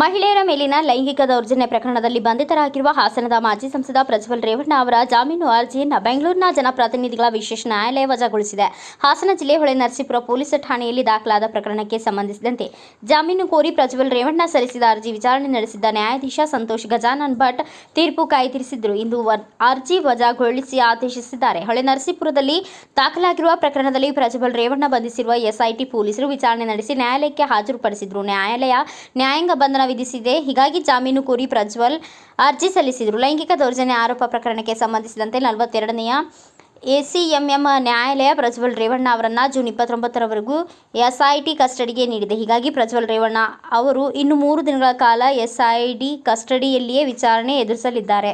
ಮಹಿಳೆಯರ ಮೇಲಿನ ಲೈಂಗಿಕ ದೌರ್ಜನ್ಯ ಪ್ರಕರಣದಲ್ಲಿ ಬಂಧಿತರಾಗಿರುವ ಹಾಸನದ ಮಾಜಿ ಸಂಸದ ಪ್ರಜ್ವಲ್ ರೇವಣ್ಣ ಅವರ ಜಾಮೀನು ಅರ್ಜಿಯನ್ನು ಬೆಂಗಳೂರಿನ ಜನಪ್ರತಿನಿಧಿಗಳ ವಿಶೇಷ ನ್ಯಾಯಾಲಯ ವಜಾಗೊಳಿಸಿದೆ. ಹಾಸನ ಜಿಲ್ಲೆ ಹೊಳೆ ನರಸೀಪುರ ಪೊಲೀಸ್ ಠಾಣೆಯಲ್ಲಿ ದಾಖಲಾದ ಪ್ರಕರಣಕ್ಕೆ ಸಂಬಂಧಿಸಿದಂತೆ ಜಾಮೀನು ಕೋರಿ ಪ್ರಜ್ವಲ್ ರೇವಣ್ಣ ಸಲ್ಲಿಸಿದ ಅರ್ಜಿ ವಿಚಾರಣೆ ನಡೆಸಿದ್ದ ನ್ಯಾಯಾಧೀಶ ಸಂತೋಷ್ ಗಜಾನನ್ ಭಟ್ ತೀರ್ಪು ಕಾಯ್ದಿರಿಸಿದ್ರು. ಇಂದು ಅರ್ಜಿ ವಜಾಗೊಳಿಸಿ ಆದೇಶಿಸಿದ್ದಾರೆ. ಹೊಳೆ ನರಸೀಪುರದಲ್ಲಿ ದಾಖಲಾಗಿರುವ ಪ್ರಕರಣದಲ್ಲಿ ಪ್ರಜ್ವಲ್ ರೇವಣ್ಣ ಬಂಧಿಸಿರುವ ಎಸ್ಐಟಿ ಪೊಲೀಸರು ವಿಚಾರಣೆ ನಡೆಸಿ ನ್ಯಾಯಾಲಯಕ್ಕೆ ಹಾಜರುಪಡಿಸಿದ್ರು. ನ್ಯಾಯಾಲಯ ನ್ಯಾಯಾಂಗ ಬಂಧನ ವಿಧಿಸಿದೆ. ಹೀಗಾಗಿ ಜಾಮೀನು ಕೋರಿ ಪ್ರಜ್ವಲ್ ಅರ್ಜಿ ಸಲ್ಲಿಸಿದರು. ಲೈಂಗಿಕ ದೌರ್ಜನ್ಯ ಆರೋಪ ಪ್ರಕರಣಕ್ಕೆ ಸಂಬಂಧಿಸಿದಂತೆ ನಲವತ್ತೆರಡನೆಯ ಎಸಿಎಂಎಂ ನ್ಯಾಯಾಲಯ ಪ್ರಜ್ವಲ್ ರೇವಣ್ಣ ಅವರನ್ನು ಜೂನ್ ಇಪ್ಪತ್ತೊಂಬತ್ತರವರೆಗೂ ಎಸ್ಐಟಿ ಕಸ್ಟಡಿಗೆ ನೀಡಿದೆ. ಹೀಗಾಗಿ ಪ್ರಜ್ವಲ್ ರೇವಣ್ಣ ಅವರು ಇನ್ನು ಮೂರು ದಿನಗಳ ಕಾಲ ಎಸ್ಐಡಿ ಕಸ್ಟಡಿಯಲ್ಲಿಯೇ ವಿಚಾರಣೆ ಎದುರಿಸಲಿದ್ದಾರೆ.